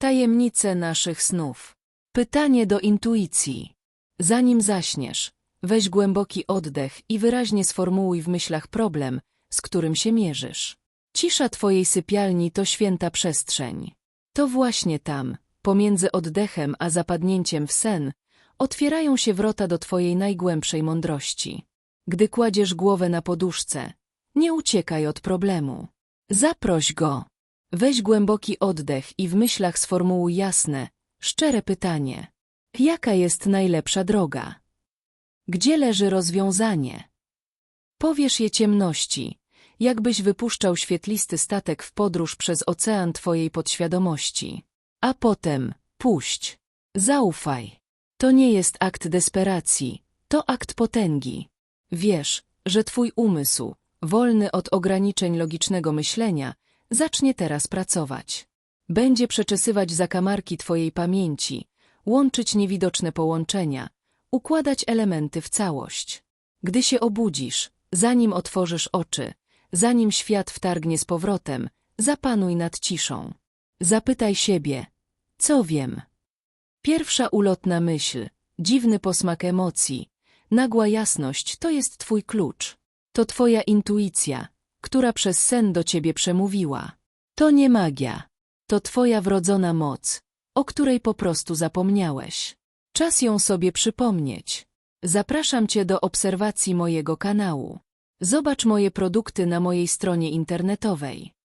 Tajemnice naszych snów. Pytanie do intuicji. Zanim zaśniesz, weź głęboki oddech i wyraźnie sformułuj w myślach problem, z którym się mierzysz. Cisza twojej sypialni to święta przestrzeń. To właśnie tam, pomiędzy oddechem a zapadnięciem w sen, otwierają się wrota do twojej najgłębszej mądrości. Gdy kładziesz głowę na poduszce, nie uciekaj od problemu. Zaproś go. Weź głęboki oddech i w myślach sformułuj jasne, szczere pytanie. Jaka jest najlepsza droga? Gdzie leży rozwiązanie? Powiesz je ciemności, jakbyś wypuszczał świetlisty statek w podróż przez ocean twojej podświadomości. A potem puść. Zaufaj. To nie jest akt desperacji, to akt potęgi. Wiesz, że twój umysł, wolny od ograniczeń logicznego myślenia, zacznie teraz pracować. Będzie przeczesywać zakamarki twojej pamięci, łączyć niewidoczne połączenia, układać elementy w całość. Gdy się obudzisz, zanim otworzysz oczy, zanim świat wtargnie z powrotem, zapanuj nad ciszą. Zapytaj siebie, co wiem? Pierwsza ulotna myśl, dziwny posmak emocji, nagła jasność to jest twój klucz. To twoja intuicja, która przez sen do ciebie przemówiła. To nie magia. To twoja wrodzona moc, o której po prostu zapomniałeś. Czas ją sobie przypomnieć. Zapraszam cię do obserwacji mojego kanału. Zobacz moje produkty na mojej stronie internetowej.